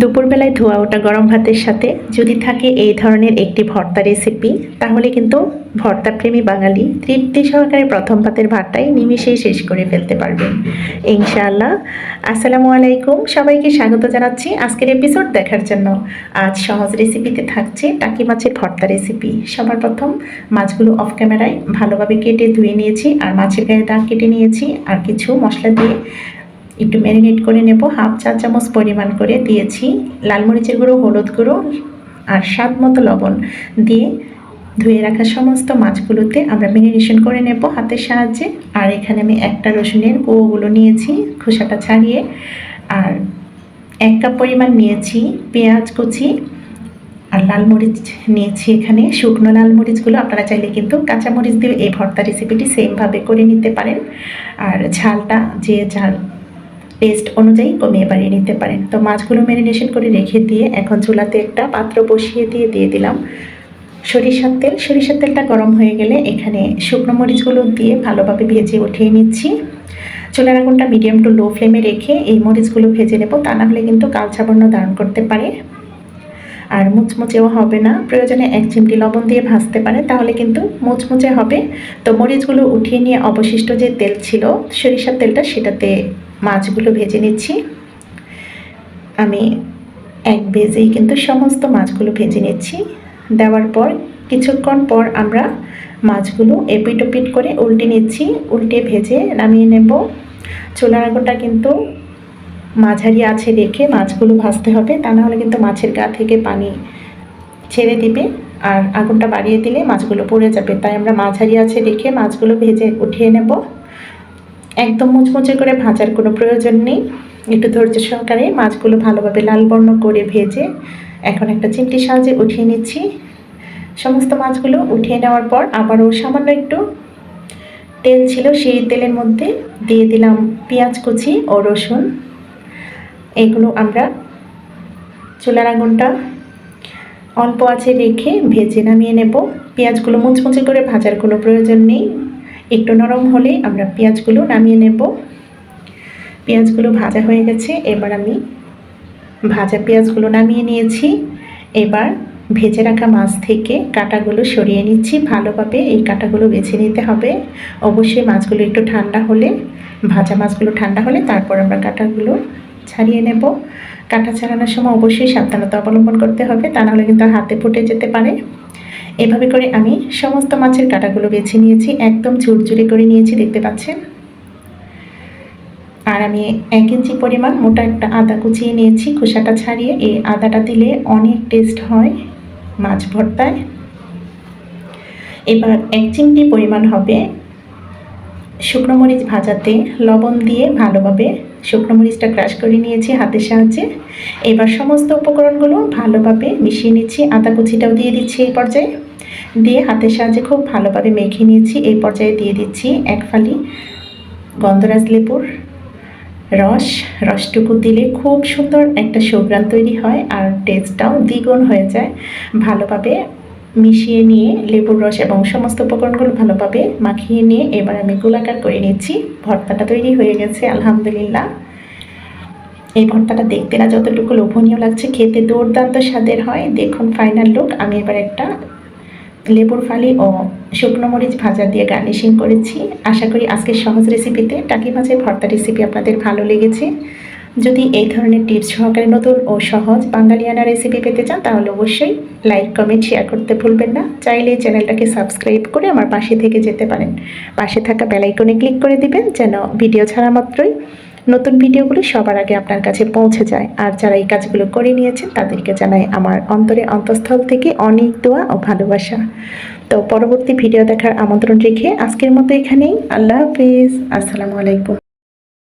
দুপুরবেলায় ধোয়া ওটা গরম ভাতের সাথে। যদি থাকে এই ধরনের একটি ভর্তা রেসিপি তাহলে কিন্তু ভর্তা প্রেমী বাঙালি তৃপ্তি সহকারে প্রথম ভাতের ভাতটাই নিমিশেই শেষ করে ফেলতে পারবেন। ইনশাআল্লাহ। আসসালামু আলাইকুম। সবাইকে স্বাগত জানাচ্ছি আজকের এপিসোড দেখার জন্য। আজ সহজ রেসিপিতে থাকছে টাকি মাছের ভর্তা রেসিপি সবার প্রথম মাছগুলো অফ ক্যামেরায় ভালোভাবে কেটে ধুয়ে নিয়েছি, আর মাছের গায়ে দাগ কেটে নিয়েছি, আর কিছু মশলা দিয়ে একটু ম্যারিনেট করে নেব হাফ চা চামচ পরিমাণ করে দিয়েছি। লাল মরিচের গুঁড়ো, হলুদ গুঁড়ো আর স্বাদ মতো লবণ দিয়ে ধুয়ে রাখা সমস্ত মাছগুলোতে আমরা ম্যারিনেশন করে নেব হাতের সাহায্যে। আর এখানে আমি একটা রসুনের কুয়োগুলো নিয়েছি খোসাটা ছাড়িয়ে। আর এক কাপ পরিমাণ নিয়েছি পেঁয়াজ কুচি আর লাল মরিচ নিয়েছি এখানে। শুকনো লাল মরিচগুলো আপনারা চাইলে কিন্তু কাঁচা মরিচ দিয়ে এই ভর্তা রেসিপিটি সেমভাবে করে নিতে পারেন। আর ঝালটা যে ঝাল টেস্ট অনুযায়ী কমিয়ে বাড়িয়ে নিতে পারেন। তো মাছগুলো ম্যারিনেশন করে রেখে দিয়ে এখন চুলাতে একটা পাত্র বসিয়ে দিয়ে দিয়ে দিলাম। সরিষার তেল, সরিষার তেলটা গরম হয়ে গেলে এখানে শুকনো মরিচগুলো দিয়ে ভালোভাবে ভেজে উঠিয়ে নিচ্ছি। চুলার আগুনটা মিডিয়াম টু লো ফ্লেমে রেখে এই মরিচগুলো ভেজে নেব, তা না হলে কিন্তু কালচা বর্ণ ধারণ করতে পারে। আর মুচমুচেও হবে না, প্রয়োজনে এক চিমটি লবণ দিয়ে ভাজতে পারে, তাহলে কিন্তু মুচমুচে হবে। তো মরিচগুলো উঠিয়ে নিয়ে অবশিষ্ট যে তেল ছিল, সরিষার তেলটা সেটাতে মাছগুলো ভেজে নিচ্ছি। আমি এক ভেজেই কিন্তু সমস্ত মাছগুলো ভেজে নিচ্ছি। দেওয়ার পর, কিছুক্ষণ পর আমরা মাছগুলো এপিট ওপিট করে উল্টে নিচ্ছি। উল্টে ভেজে নামিয়ে নেব। চুলার আগুনটা কিন্তু মাঝারি আছে রেখে মাছগুলো ভাজতে হবে। তা না হলে কিন্তু মাছের গা থেকে পানি ছেড়ে দিবে। আর আগুনটা বাড়িয়ে দিলে মাছগুলো পড়ে যাবে। তাই আমরা মাঝারি আছে রেখে মাছগুলো ভেজে উঠিয়ে নেব। একদম মুচমুচে করে ভাজার কোনো প্রয়োজন নেই। একটু ধৈর্য সহকারে মাছগুলো ভালোভাবে লাল বর্ণ করে ভেজে এখন একটা চিমটির সাহায্যে উঠিয়ে নিচ্ছি। সমস্ত মাছগুলো উঠিয়ে নেওয়ার পর আবারও সামান্য একটু তেল ছিল সেই তেলের মধ্যে দিয়ে দিলাম পেঁয়াজ কুচি ও রসুন। এগুলো আমরা চুলার আগুনটা অল্প আছে রেখে ভেজে নামিয়ে নেব। পেঁয়াজগুলো মুচমুচে করে ভাজার কোনো প্রয়োজন নেই। একটু নরম হলে আমরা পেঁয়াজগুলো নামিয়ে নেব। পেঁয়াজগুলো ভাজা হয়ে গেছে, এবার আমি ভাজা পেঁয়াজগুলো নামিয়ে নিয়েছি। এবার ভেজে রাখা মাছ থেকে কাটাগুলো সরিয়ে নিচ্ছি। ভালোভাবে এই কাটাগুলো বেছে নিতে হবে। অবশ্যই মাছগুলো একটু ঠান্ডা হলে, ভাজা মাছগুলো ঠান্ডা হলে তারপর আমরা কাটাগুলো ছাড়িয়ে নেব। কাটা ছাড়ানোর সময় অবশ্যই সাবধানতা অবলম্বন করতে হবে, তা নাহলে কিন্তু হাতে ফুটে যেতে পারে। এভাবে করে আমি সমস্ত মাছের কাটাগুলো বেছে নিয়েছি, একদম ঝুরঝুরি করে নিয়েছি, দেখতে পাচ্ছেন? আর আমি এক ইঞ্চি পরিমাণ মোটা একটা আদা কুচিয়ে নিয়েছি, খোসাটা ছাড়িয়ে। এই আদাটা দিলে অনেক টেস্ট হয় মাছ ভর্তায়। এবার এক চিমটি পরিমাণ হবে শুকনো মরিচ ভাজাতে লবণ দিয়ে ভালোভাবে শুকনো মরিচটা ক্রাশ করে নিয়েছি হাতের সাহায্যে। এবার সমস্ত উপকরণগুলো ভালোভাবে মিশিয়ে নিচ্ছি, আদা কুচিটাও দিয়ে দিচ্ছি এই পর্যায়ে। দিয়ে হাতের সাহায্যে খুব ভালোভাবে মেখে নিয়েছি। এই পর্যায়ে দিয়ে দিচ্ছি এক ফালি গন্ধরাজ লেবুর রস। রসটুকু দিলে খুব সুন্দর একটা সুগ্রান তৈরি হয় আর টেস্টটাও দ্বিগুণ হয়ে যায়। ভালোভাবে মিশিয়ে নিয়ে লেবুর রস এবং সমস্ত উপকরণগুলো ভালোভাবে মাখিয়ে নিয়ে এবার আমি গোলাকার করে নিচ্ছি। ভর্তাটা তৈরি হয়ে গেছে, আলহামদুলিল্লাহ। এই ভর্তাটা দেখতে না যতটুকু লোভনীয় লাগছে, খেতে দুর্দান্ত স্বাদের হয়। দেখুন ফাইনাল লুক আমি এবার একটা লেবুর ফালি ও শুকনো মরিচ ভাজা দিয়ে গার্নিশিং করেছি। আশা করি আজকের সহজ রেসিপিতে টাকি মাছের ভর্তা রেসিপি আপনাদের ভালো লেগেছে। যদি এই ধরনের টিপস সহকারে নতুন ও সহজ বাঙালিয়ানা রেসিপি পেতে চান, তাহলে অবশ্যই লাইক, কমেন্ট, শেয়ার করতে ভুলবেন না। চাইলে চ্যানেলটাকে সাবস্ক্রাইব করে আমার পাশে থেকে যেতে পারেন। পাশে থাকা বেলাইকনে ক্লিক করে দিবেন, যেন ভিডিও ছাড়া মাত্রই নতুন ভিডিওগুলো সবার আগে আপনার কাছে পৌঁছে যায়। আর যারা এই কাজগুলো করে নিয়েছেন, তাদেরকে জানাই আমার অন্তরে অন্তঃস্থল থেকে অনেক দোয়া ও ভালোবাসা। তো পরবর্তী ভিডিও দেখার আমন্ত্রণ রেখে আজকের মতো এখানেই। আল্লাহ হাফিজ। আসসালামু আলাইকুম।